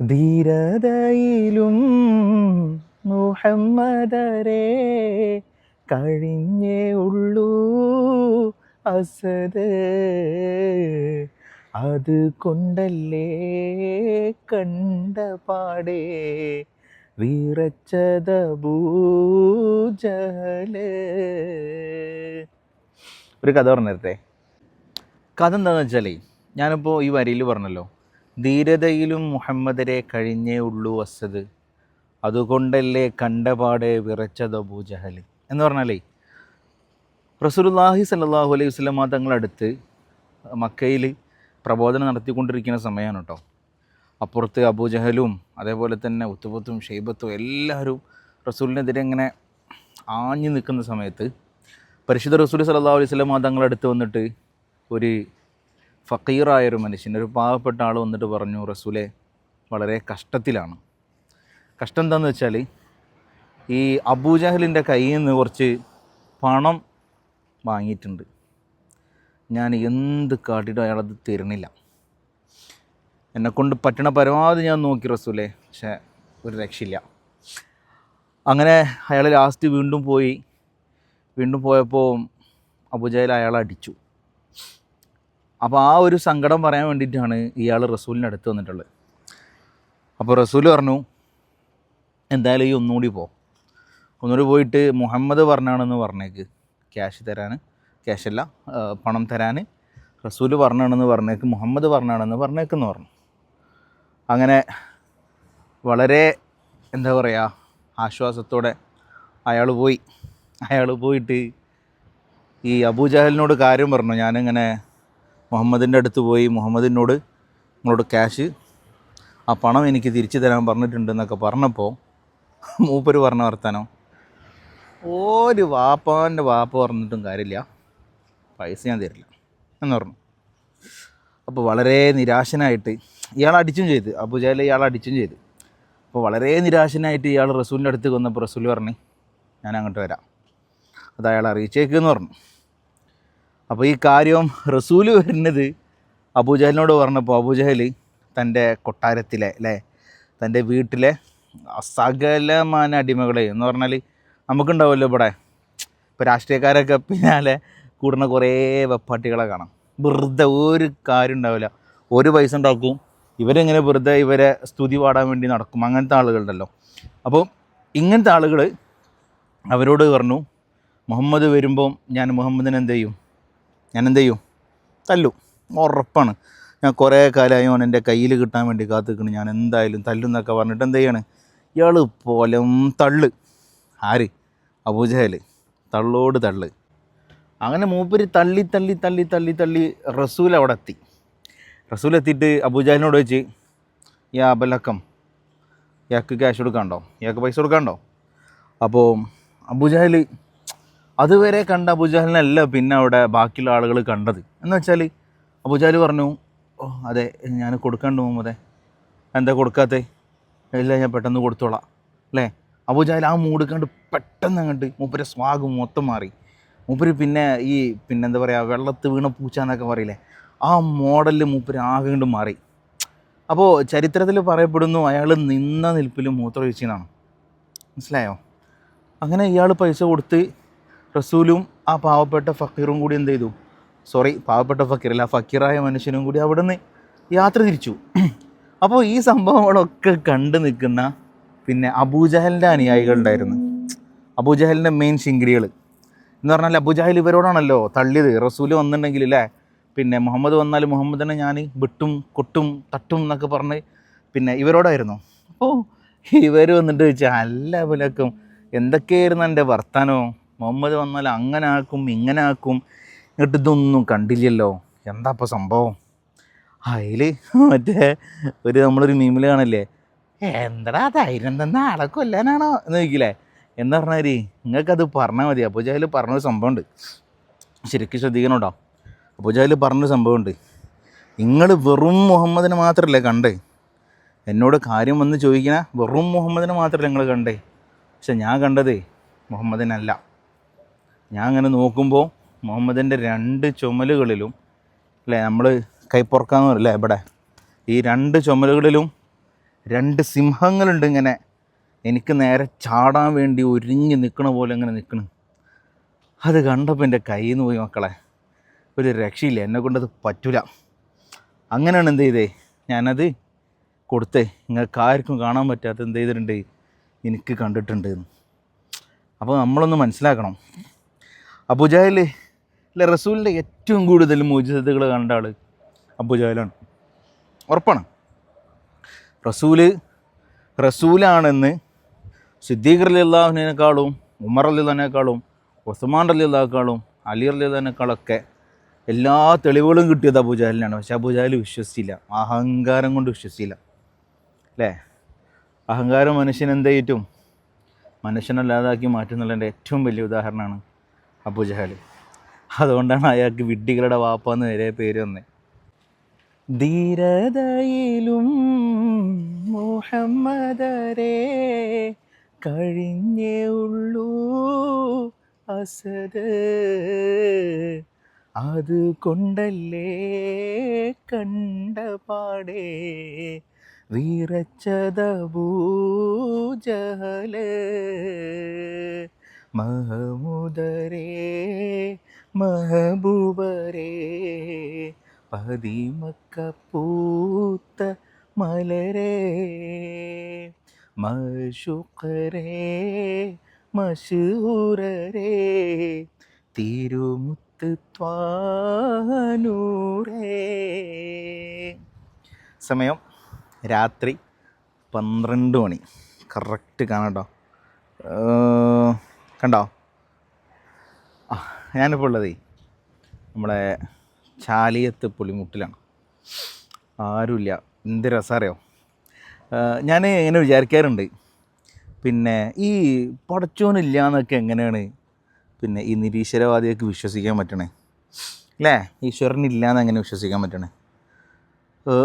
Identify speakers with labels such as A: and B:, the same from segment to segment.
A: ധീരതയിലും മുഹമ്മദരെ കഴിഞ്ഞേ ഉള്ളൂ അസത് അത് കൊണ്ടല്ലേ കണ്ട പാടേ വീറച്ചത ബൂജൽ ഒരു കഥ പറഞ്ഞിരട്ടെ കഥ എന്താണെന്ന് വെച്ചാലേ ഞാനിപ്പോൾ ഈ വരിയിൽ പറഞ്ഞല്ലോ ധീരതയിലും മുഹമ്മദരെ കഴിഞ്ഞേ ഉള്ളൂ വസത് അതുകൊണ്ടല്ലേ കണ്ടപാടെ വിറച്ചത് അബൂജഹൽ എന്ന് പറഞ്ഞാലേ റസൂലുള്ളാഹി സല്ലല്ലാഹു അലൈഹി വസ്ലമ തങ്ങളടുത്ത് മക്കയിൽ പ്രബോധനം നടത്തിക്കൊണ്ടിരിക്കുന്ന സമയമാണ് കേട്ടോ അപ്പുറത്ത് അബൂജഹലും അതേപോലെ തന്നെ ഉത്തുപത്തും ഷെയ്ബത്തും എല്ലാവരും റസൂലിനെതിരെ ഇങ്ങനെ ആഞ്ഞു നിൽക്കുന്ന സമയത്ത് പരിശുദ്ധ റസൂൽ സല്ലല്ലാഹു അലൈഹി സ്വലം തങ്ങളടുത്ത് വന്നിട്ട് ഒരു ഫക്കീറായൊരു മനുഷ്യൻ ഒരു പാവപ്പെട്ട ആൾ വന്നിട്ട് പറഞ്ഞു റസൂലെ വളരെ കഷ്ടത്തിലാണ്. കഷ്ടം എന്താണെന്ന് വെച്ചാൽ ഈ അബൂജഹലിന്റെ കയ്യിൽ നിന്ന് കുറച്ച് പണം വാങ്ങിയിട്ടുണ്ട്. ഞാൻ എന്ത് കാട്ടിയിട്ടും അയാളത് തരുന്നില്ല. എന്നെക്കൊണ്ട് പറ്റണ പരമാവധി ഞാൻ നോക്കി റസൂലെ പക്ഷേ ഒരു രക്ഷയില്ല. അങ്ങനെ അയാൾ ലാസ്റ്റ് വീണ്ടും പോയി. വീണ്ടും പോയപ്പോൾ അബുജയിൽ അയാളെ അടിച്ചു. അപ്പോൾ ആ ഒരു സങ്കടം പറയാൻ വേണ്ടിയിട്ടാണ് ഇയാൾ റസൂലിന്റെ അടുത്ത് വന്നിട്ടുള്ളത്. അപ്പോൾ റസൂൽ പറഞ്ഞു എന്തായാലും ഈ ഒന്നുകൂടി പോ. ഒന്നുകൂടി പോയിട്ട് മുഹമ്മദ് പറഞ്ഞാണെന്ന് പറഞ്ഞേക്ക്. ക്യാഷ് തരാൻ ക്യാഷല്ല പണം തരാൻ റസൂൽ പറഞ്ഞാണെന്ന് പറഞ്ഞേക്ക് മുഹമ്മദ് പറഞ്ഞാണെന്ന് പറഞ്ഞേക്കെന്ന് പറഞ്ഞു. അങ്ങനെ വളരെ എന്താ പറയുക ആശ്വാസത്തോടെ അയാൾ പോയി. അയാൾ പോയിട്ട് ഈ അബൂജഹലിനോട് കാര്യം പറഞ്ഞു. ഞാനിങ്ങനെ മുഹമ്മദിന്റെ അടുത്ത് പോയി മുഹമ്മദിനോട് നിങ്ങളോട് ക്യാഷ് ആ പണം എനിക്ക് തിരിച്ചു തരാൻ പറഞ്ഞിട്ടുണ്ടെന്നൊക്കെ പറഞ്ഞപ്പോൾ മൂപ്പര് പറഞ്ഞ വർത്താനോ. ഒരു വാപ്പാന്റെ വാപ്പ പറഞ്ഞിട്ടും കാര്യമില്ല. പൈസ ഞാൻ തരില്ല എന്ന് പറഞ്ഞു. അപ്പോൾ വളരെ നിരാശനായിട്ട് ഇയാൾ അടിച്ചും ചെയ്ത് അബുജാലെ ഇയാൾ അടിച്ചും ചെയ്ത്. അപ്പോൾ വളരെ നിരാശനായിട്ട് ഇയാൾ റസൂലിന്റെ അടുത്ത് വന്നപ്പോൾ റസൂൽ പറഞ്ഞു ഞാൻ അങ്ങോട്ട് വരാം. അത് അയാൾ അറിയിച്ചേക്കെന്ന് പറഞ്ഞു. അപ്പോൾ ഈ കാര്യം റസൂൽ വരുന്നത് അബൂജഹലിനോട് പറഞ്ഞപ്പോൾ അബൂജഹൽ തന്റെ കൊട്ടാരത്തിലെ അല്ലേ? തന്റെ വീട്ടിലെ സകലമാന അടിമകളെ എന്ന് പറഞ്ഞാൽ നമുക്കുണ്ടാവുമല്ലോ ഇവിടെ. ഇപ്പോൾ രാഷ്ട്രീയക്കാരൊക്കെ പിന്നാലെ കൂടുന്ന കുറേ വെപ്പാട്ടികളെ കാണാം. വെറുതെ ഒരു കാര്യം ഉണ്ടാവില്ല. ഒരു പൈസ ഉണ്ടാക്കും. ഇവരെങ്ങനെ വെറുതെ ഇവരെ സ്തുതി പാടാൻ വേണ്ടി നടക്കും. അങ്ങനത്തെ ആളുകളുണ്ടല്ലോ. അപ്പോൾ ഇങ്ങനത്തെ ആളുകൾ അവരോട് പറഞ്ഞു മുഹമ്മദ് വരുമ്പം ഞാൻ മുഹമ്മദിനെ എന്ത് ചെയ്യും? ഞാൻ എന്ത് ചെയ്യും തല്ലും. ഉറപ്പാണ്. ഞാൻ കുറേ കാലമായി ഓൻ എന്റെ കയ്യിൽ കിട്ടാൻ വേണ്ടി കാത്തുക്കണ് ഞാൻ എന്തായാലും തല്ലും എന്നൊക്കെ പറഞ്ഞിട്ട് എന്ത് ചെയ്യാണ്? ഇയാൾ പോലും തള്ള്. ആര്? അബൂജഹൽ തള്ളോട് തള്ള്. അങ്ങനെ മൂപ്പര് തള്ളി തള്ളി തള്ളി തള്ളി തള്ളി റസൂൽ അവിടെ എത്തി. റസൂൽ എത്തിയിട്ട് അബൂജഹലിനോട് വെച്ച് യാ അബലക്കം ഇയാൾക്ക് ക്യാഷ് കൊടുക്കാണ്ടോ ഇയാൾക്ക് പൈസ കൊടുക്കാണ്ടോ അപ്പോൾ അബൂജഹൽ അതുവരെ കണ്ട അബുജാലിനല്ല പിന്നെ അവിടെ ബാക്കിയുള്ള ആളുകൾ കണ്ടത്. എന്ന് വെച്ചാൽ അബൂജഹൽ പറഞ്ഞു ഓ അതെ ഞാൻ കൊടുക്കണ്ട മുഹമ്മദേ. എന്താ കൊടുക്കാത്തേ? ഇല്ല ഞാൻ പെട്ടെന്ന് കൊടുത്തോളാം. അല്ലേ? അബൂജഹൽ ആ മൂട് കണ്ട് പെട്ടെന്ന് അങ്ങോട്ട് മൂപ്പരെ സ്വാഗ് മൊത്തം മാറി. മൂപ്പര് പിന്നെ ഈ പിന്നെ എന്താ പറയുക വെള്ളത്ത് വീണ പൂച്ച എന്നൊക്കെ പറയില്ലേ ആ മോഡലിൽ മൂപ്പര് ആകെ കണ്ട് മാറി. അപ്പോൾ ചരിത്രത്തിൽ പറയപ്പെടുന്നു അയാൾ നിന്ന നിൽപ്പിൽ മൂത്രമൊഴിച്ചെന്നാണ് മനസ്സിലായോ? അങ്ങനെ ഇയാൾ പൈസ കൊടുത്ത് റസൂലും ആ പാവപ്പെട്ട ഫക്കീറും കൂടി എന്ത് ചെയ്തു? സോറി പാവപ്പെട്ട ഫക്കീറല്ല ഫക്കീറായ മനുഷ്യനും കൂടി അവിടെ നിന്ന് യാത്ര തിരിച്ചു. അപ്പോൾ ഈ സംഭവങ്ങളൊക്കെ കണ്ടു നിൽക്കുന്ന പിന്നെ അബൂജഹലിന്റെ അനുയായികൾ ഉണ്ടായിരുന്നു. അബൂജഹലിന്റെ മെയിൻ ശിങ്കിരികൾ എന്ന് പറഞ്ഞാൽ അബൂജഹൽ ഇവരോടാണല്ലോ തള്ളിയത്. റസൂൽ വന്നിട്ടുണ്ടെങ്കിൽ അല്ലേ പിന്നെ മുഹമ്മദ് വന്നാൽ മുഹമ്മദിനെ ഞാൻ വിട്ടും കൊട്ടും തട്ടും എന്നൊക്കെ പറഞ്ഞ് പിന്നെ ഇവരോടായിരുന്നു. അപ്പോൾ ഇവർ വന്നിട്ട് ചോദിച്ചാൽ അല്ല പുലക്കും എന്തൊക്കെയായിരുന്നു എന്റെ വർത്താനോ? മുഹമ്മദ് വന്നാൽ അങ്ങനെ ആക്കും ഇങ്ങനെ ആക്കും. എന്നിട്ട് ഇതൊന്നും കണ്ടില്ലല്ലോ. എന്താ ഇപ്പോൾ സംഭവം? അതിൽ മറ്റേ ഒരു നമ്മളൊരു മീമിൽ കാണല്ലേ? എന്തടാ ധൈര്യം തന്നെ ആളെ കൊല്ലാനാണോ? എന്ന് ചോദിക്കില്ലേ? എന്ന് പറഞ്ഞാൽ നിങ്ങൾക്കത് പറഞ്ഞാൽ മതി. അപ്പോൾ ജാഹിൽ പറഞ്ഞൊരു സംഭവമുണ്ട്. ശരിക്കും ശ്രദ്ധിക്കണം കേട്ടോ അപ്പോൾ ജാഹിൽ പറഞ്ഞൊരു സംഭവമുണ്ട്. നിങ്ങൾ വെറും മുഹമ്മദിനെ മാത്രമല്ലേ കണ്ടേ? എന്നോട് കാര്യം വന്ന് ചോദിക്കണ വെറും മുഹമ്മദിനെ മാത്രമല്ല നിങ്ങൾ കണ്ടേ? പക്ഷെ ഞാൻ കണ്ടത് മുഹമ്മദിനല്ല. ഞാൻ അങ്ങനെ നോക്കുമ്പോൾ മുഹമ്മദിന്റെ രണ്ട് ചുമലുകളിലും അല്ലേ നമ്മൾ കൈപ്പുറക്കാന്ന് പറയില്ലേ ഇവിടെ. ഈ രണ്ട് ചുമലുകളിലും രണ്ട് സിംഹങ്ങളുണ്ട് ഇങ്ങനെ. എനിക്ക് നേരെ ചാടാൻ വേണ്ടി ഒരുങ്ങി നിൽക്കണ പോലെ ഇങ്ങനെ നിൽക്കണം അത് കണ്ടപ്പോൾ എന്റെ കയ്യിൽ നിന്ന് പോയി മക്കളെ ഒരു രക്ഷയില്ല എന്നെ കൊണ്ടത് പറ്റൂല. അങ്ങനെയാണ് എന്ത് ചെയ്തേ? ഞാനത് കൊടുത്തേ. നിങ്ങൾക്ക് ആർക്കും കാണാൻ പറ്റാത്ത എന്ത് ചെയ്തിട്ടുണ്ട്? എനിക്ക് കണ്ടിട്ടുണ്ട് അപ്പോൾ നമ്മളൊന്ന് മനസ്സിലാക്കണം. അബുജാഹിൽ അല്ലെ റസൂലിന്റെ ഏറ്റവും കൂടുതൽ മോചിതകൾ കണ്ട ആൾ അബുജാഹിലാണ് ഉറപ്പാണ്. റസൂൽ റസൂലാണെന്ന് സിദ്ദീഖ് അലി അള്ളാഹുവിനേക്കാളും ഉമർ അലി അള്ളഹാനേക്കാളും ഉസ്മാൻ അലി അള്ളാഹേക്കാളും അലി അലി അള്ളഹാനേക്കാളൊക്കെ എല്ലാ തെളിവുകളും കിട്ടിയത് അബുജാലിനാണ് പക്ഷെ അബുജാൽ വിശ്വസിച്ചില്ല. അഹങ്കാരം കൊണ്ട് വിശ്വസിച്ചില്ല. അല്ലേ? അഹങ്കാരം മനുഷ്യനെന്തേറ്റും മനുഷ്യനല്ലാതാക്കി മാറ്റുന്നുള്ളതിന്റെ ഏറ്റവും വലിയ ഉദാഹരണമാണ് അബുജഹൽ അതുകൊണ്ടാണ് അയാൾക്ക് വിഡ്ഢികളുടെ വാപ്പ എന്ന് വരെ പേര് വന്നേ. ധീരതയിലും മുഹമ്മദരെ കഴിഞ്ഞേ ഉള്ളൂ അസത് അത് കൊണ്ടല്ലേ കണ്ട പാടേ? വീറച്ചതബൂജഹൽ മഹമുദരേ മഹബൂബരേ പതിമക്ക പൂത്ത മലരേ മഷുക്കരേ മഷൂരരേ തിരുമുത്ത് ത്വാനൂരേ സമയം രാത്രി പന്ത്രണ്ട് മണി. കറക്റ്റ് കാണാം ഏർ, കണ്ടോ? ഞാനിപ്പോൾ ഉള്ളതേ നമ്മളെ ചാലിയത്ത് പുളിമുട്ടിലാണ്. ആരുമില്ല. എന്ത് രസമറിയോ ഞാൻ ഇങ്ങനെ വിചാരിക്കാറുണ്ട്. പിന്നെ ഈ പടച്ചോനില്ല എന്നൊക്കെ എങ്ങനെയാണ് പിന്നെ ഈ നിരീശ്വരവാദിയൊക്കെ വിശ്വസിക്കാൻ പറ്റണേ? അല്ലേ ഈശ്വരനില്ല എന്ന് എങ്ങനെ വിശ്വസിക്കാൻ പറ്റണേ?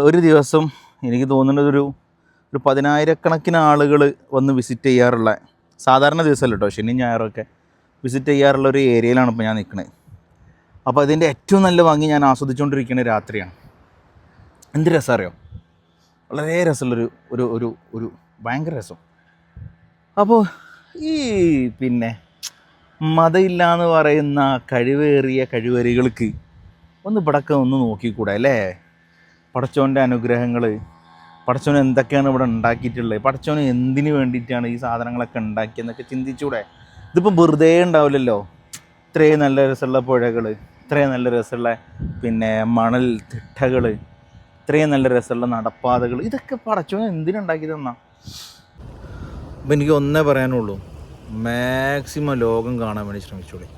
A: ഒരു ദിവസം എനിക്ക് തോന്നുന്നത് ഒരു ഒരു പതിനായിരക്കണക്കിന് ആളുകൾ വന്ന് വിസിറ്റ് ചെയ്യാറുള്ള സാധാരണ ദിവസമല്ല കേട്ടോ ശനി ഞായറൊക്കെ വിസിറ്റ് ചെയ്യാറുള്ള ഒരു ഏരിയയിലാണ് ഇപ്പോൾ ഞാൻ നിൽക്കുന്നത് അപ്പോൾ അതിന്റെ ഏറ്റവും നല്ല ഭംഗി ഞാൻ ആസ്വദിച്ചുകൊണ്ടിരിക്കുന്ന രാത്രിയാണ്. എന്ത് രസം അറിയോ? വളരെ രസമുള്ളൊരു ഒരു ഒരു ഒരു ഭയങ്കര രസം. അപ്പോൾ ഈ പിന്നെ മതമില്ല എന്ന് പറയുന്ന കഴിവേറിയ കഴിവേറികൾക്ക് ഒന്ന് പടക്കം ഒന്ന് നോക്കിക്കൂടെ അല്ലേ? പടച്ചോന്റെ അനുഗ്രഹങ്ങൾ പടച്ചോൻ എന്തൊക്കെയാണ് ഇവിടെ ഉണ്ടാക്കിയിട്ടുള്ളത്? പടച്ചോന് എന്തിനു വേണ്ടിയിട്ടാണ് ഈ സാധനങ്ങളൊക്കെ ഉണ്ടാക്കിയെന്നൊക്കെ ചിന്തിച്ചൂടെ? ഇതിപ്പോൾ വെറുതെ ഉണ്ടാവില്ലല്ലോ. ഇത്രയും നല്ല രസമുള്ള പുഴകൾ ഇത്രയും നല്ല രസമുള്ള പിന്നെ മണൽ തിട്ടകൾ ഇത്രയും നല്ല രസമുള്ള നടപ്പാതകൾ ഇതൊക്കെ പടച്ചോൻ എന്തിനുണ്ടാക്കി തന്നാ? അപ്പം എനിക്ക് ഒന്നേ പറയാനുള്ളൂ. മാക്സിമം ലോകം കാണാൻ വേണ്ടി ശ്രമിച്ചോളി.